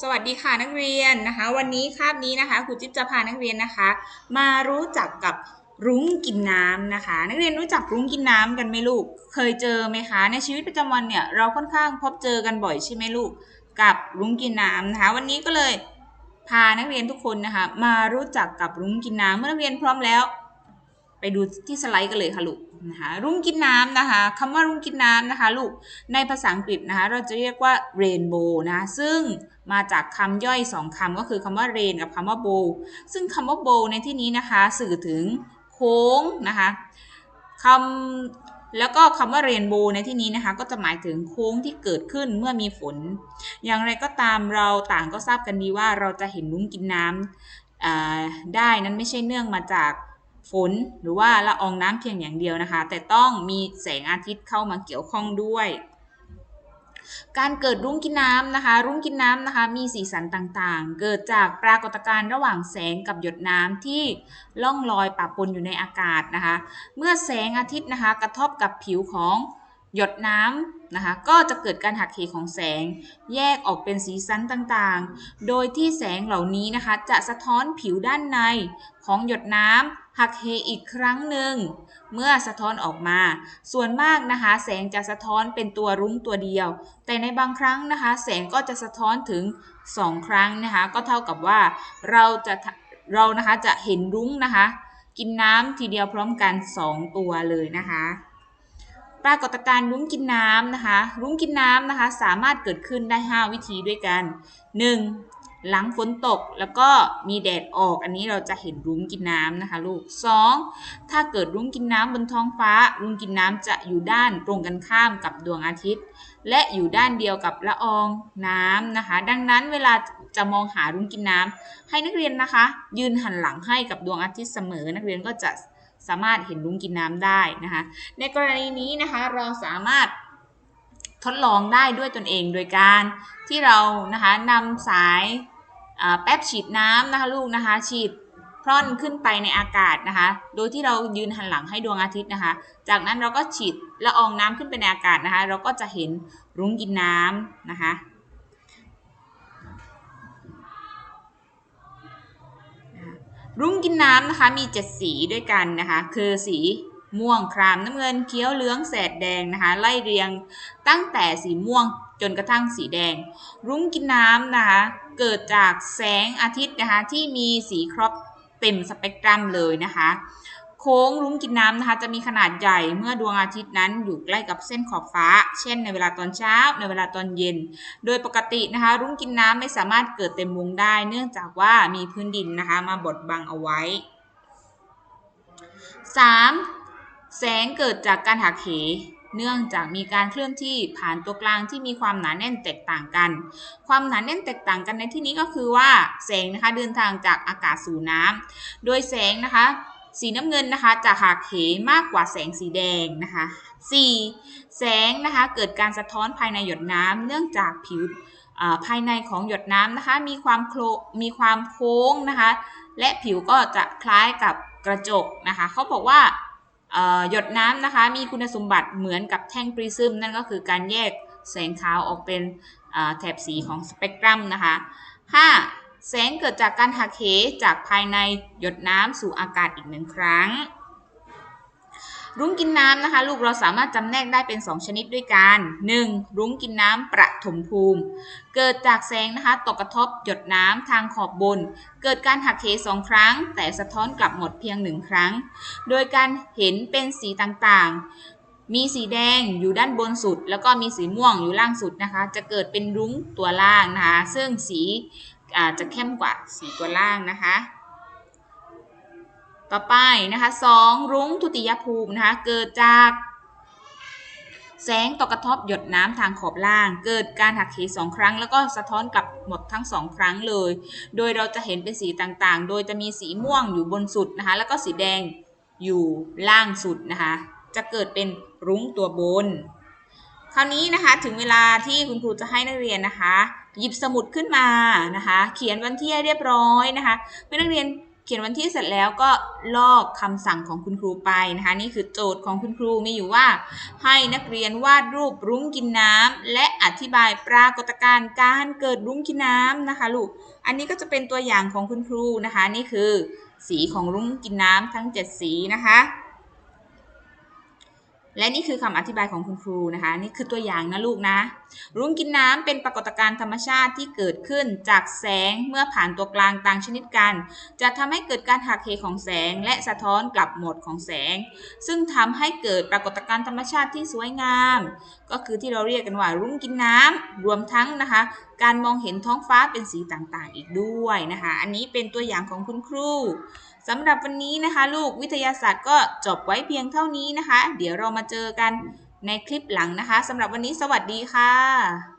สวัสดีค่ะนักเรียนนะคะ วันนี้คาบนี้นะคะครูจิ๊บจะพานักเรียนนะคะ มารู้จักกับรุ้งกินน้ำนะคะ นักเรียนรู้จักรุ้งกินน้ำกันไหมลูก เคยเจอไหมคะ ในชีวิตประจำวันเนี่ยเราค่อนข้างพบเจอกันบ่อยใช่ไหมลูกกับรุ้งกินน้ำนะคะ วันนี้ก็เลยพานักเรียนทุกคนนะคะ มารู้จักกับรุ้งกินน้ำเมื่อนักเรียนพร้อมแล้ว ไปดูที่สไลด์กันเลยค่ะลูกนะคะรุ้งกินน้ำนะคะคำว่ารุ้งกินน้ำนะคะลูกในภาษาอังกฤษนะคะเราจะเรียกว่า rainbow นะคะซึ่งมาจากคำย่อยสองคำก็คือคำว่า rain กับคำว่า bow ซึ่งคำว่า bow ในที่นี้นะคะสื่อถึงโค้งนะคะคำแล้วก็คำว่า rainbow ในที่นี้นะคะก็จะหมายถึงโค้งที่เกิดขึ้นเมื่อมีฝน อย่างไรก็ตามเราต่างก็ทราบกันดีว่าเราจะเห็นรุ้งกินน้ำได้นั้นไม่ใช่เนื่องมาจาก ฝนหรือว่าละอองน้ำเพียงอย่างเดียวนะคะ แต่ต้องมีแสงอาทิตย์เข้ามาเกี่ยวข้องด้วย การเกิดรุ้งกินน้ำนะคะ รุ้งกินน้ำนะคะ มีสีสันต่างๆ เกิดจากปรากฏการณ์ระหว่างแสงกับหยดน้ำที่ล่องลอยปะปนอยู่ในอากาศนะคะ เมื่อแสงอาทิตย์นะคะ กระทบกับผิวของ หยดน้ำนะคะก็จะเกิดการหักเหของแสง แยกออกเป็นสีสันต่างๆ โดยที่แสงเหล่านี้นะคะ จะสะท้อนผิวด้านในของหยดน้ำหักเหอีกครั้งหนึ่ง เมื่อสะท้อนออกมา ส่วนมากนะคะ แสงจะสะท้อนเป็นตัวรุ้งตัวเดียว แต่ในบางครั้งนะคะ แสงก็จะสะท้อนถึง 2 ครั้งนะคะ ก็เท่ากับว่าเราจะเรานะคะจะเห็นรุ้งนะคะ กินน้ำทีเดียวพร้อมกัน 2 ตัวเลยนะคะ ปรากฏการณ์รุ้งกินน้ำนะคะ รุ้งกินน้ำนะคะ สามารถเกิดขึ้นได้ 5 วิธีด้วยกัน 1. หลังฝนตกแล้วก็มีแดดออก อันนี้เราจะเห็นรุ้งกินน้ำนะคะลูก 2. ถ้าเกิดรุ้งกินน้ำบนท้องฟ้า รุ้งกินน้ำจะอยู่ด้านตรงกันข้ามกับดวงอาทิตย์ และอยู่ด้านเดียวกับละอองน้ำนะคะ ดังนั้นเวลาจะมองหารุ้งกินน้ำให้นักเรียนนะคะ ยืนหันหลังให้กับดวงอาทิตย์เสมอ นักเรียนก็จะ สามารถเห็นรุ้งกินน้ำได้นะคะ ในกรณีนี้นะคะเราสามารถทดลองได้ด้วยตนเองโดยการที่เรานะคะนำสายแป๊บฉีดน้ำนะคะลูกนะคะฉีดพร่อนขึ้นไปในอากาศนะคะ โดยที่เรายืนหันหลังให้ดวงอาทิตย์นะคะ จากนั้นเราก็ฉีดละอองน้ำขึ้นไปในอากาศนะคะ เราก็จะเห็นรุ้งกินน้ำนะคะ รุ้งกินน้ำนะคะมี 7 สีด้วยกันนะคะคือสีม่วงครามน้ำเงินเขียวเหลืองแสดแดงนะคะไล่เรียงตั้งแต่สีม่วงจนกระทั่งสีแดง รุ้งกินน้ำนะคะเกิดจากแสงอาทิตย์นะคะที่มีสีครอบเต็มสเปกตรัมเลยนะคะ โค้งรุ้งกินน้ำนะคะ จะมีขนาดใหญ่เมื่อดวงอาทิตย์นั้นอยู่ใกล้กับเส้นขอบฟ้า เช่น ในเวลาตอนเช้า ในเวลาตอนเย็น โดยปกตินะคะ รุ้งกินน้ำไม่สามารถเกิดเต็มวงได้ เนื่องจากว่ามีพื้นดินนะคะ มาบดบังเอาไว้ 3. แสงเกิดจากการหักเหเนื่องจากมีการเคลื่อนที่ผ่านตัวกลางที่มีความหนาแน่นแตกต่างกัน ความหนาแน่นแตกต่างกันในที่นี้ก็คือว่าแสงนะคะเดินทางจากอากาศสู่น้ำโดยแสงนะคะ สีน้ำเงินนะคะจะหักเหมากกว่าแสงสีแดงนะคะ 4. แสงนะคะเกิดการสะท้อนภายในหยดน้ำเนื่องจากผิวภายในของหยดน้ำนะคะมีความโคมีความโค้งนะคะและผิวก็จะคล้ายกับกระจกนะคะเขาบอกว่าหยดน้ำนะคะมีคุณสมบัติเหมือนกับแท่งปริซึมนั่นก็คือการแยกแสงขาวออกเป็นแถบสีของสเปกตรัมนะคะ 5. แสงเกิดจากการหักเหจากภายในหยดน้ำสู่อากาศอีกหนึ่งครั้ง รุ้งกินน้ำนะคะ ลูกเราสามารถจำแนกได้เป็น 2 ชนิดด้วยกัน 1. รุ้งกินน้ำประถมภูมิ เกิดจากแสงนะคะตกกระทบหยดน้ำทางขอบบน เกิดการหักเหสองครั้ง แต่สะท้อนกลับหมดเพียงหนึ่งครั้ง โดยการเห็นเป็นสีต่างๆ มีสีแดงอยู่ด้านบนสุด แล้วก็มีสีม่วงอยู่ล่างสุดนะคะ จะเกิดเป็นรุ้งตัวล่างนะคะซึ่งสี จะเข้มกว่าสีตัวล่างนะคะ ต่อไปนะคะสองรุ้งทุติยภูมินะคะเกิดจากแสงตกกระทบหยดน้ำทางขอบล่าง เกิดการหักเหสองครั้ง แล้วก็สะท้อนกลับหมดทั้งสองครั้งเลย โดยเราจะเห็นเป็นสีต่างๆ โดยจะมีสีม่วงอยู่บนสุดนะคะ แล้วก็สีแดงอยู่ล่างสุดนะคะ จะเกิดเป็นรุ้งตัวบน คราวนี้นะคะถึงเวลาที่คุณครูจะให้นักเรียนนะคะ หยิบสมุดขึ้นมานะคะ เขียนวันที่ให้เรียบร้อยนะคะเมื่อนักเรียนเขียนวันที่เสร็จแล้วก็ลอกคำสั่งของคุณครูไปนะคะ นี่คือโจทย์ของคุณครูมีอยู่ว่า ให้นักเรียนวาดรูปรุ้งกินน้ำและอธิบายปรากฏการณ์การเกิดรุ้งกินน้ำนะคะลูกอันนี้ก็จะเป็นตัวอย่างของคุณครูนะคะ นี่คือ สีของรุ้งกินน้ำทั้ง 7 สีนะคะ และนี่คือคำอธิบายของคุณครูนะคะ นี่คือตัวอย่างนะลูกนะ รุ้งกินน้ำเป็นปรากฏการณ์ธรรมชาติที่เกิดขึ้นจากแสงเมื่อผ่านตัวกลางต่างชนิดกัน จะทำให้เกิดการหักเหของแสงและสะท้อนกลับหมดของแสง ซึ่งทำให้เกิดปรากฏการณ์ธรรมชาติที่สวยงาม ก็คือที่เราเรียกกันว่า รุ้งกินน้ำรวมทั้งนะคะ การมองเห็นท้องฟ้าเป็นสีต่างๆ อีกด้วยนะคะ อันนี้เป็นตัวอย่างของคุณครูสำหรับวันนี้นะคะ ลูกวิทยาศาสตร์ก็จบไว้เพียงเท่านี้นะคะ เดี๋ยวเรามาเจอกันในคลิปหลังนะคะสำหรับวันนี้สวัสดีค่ะ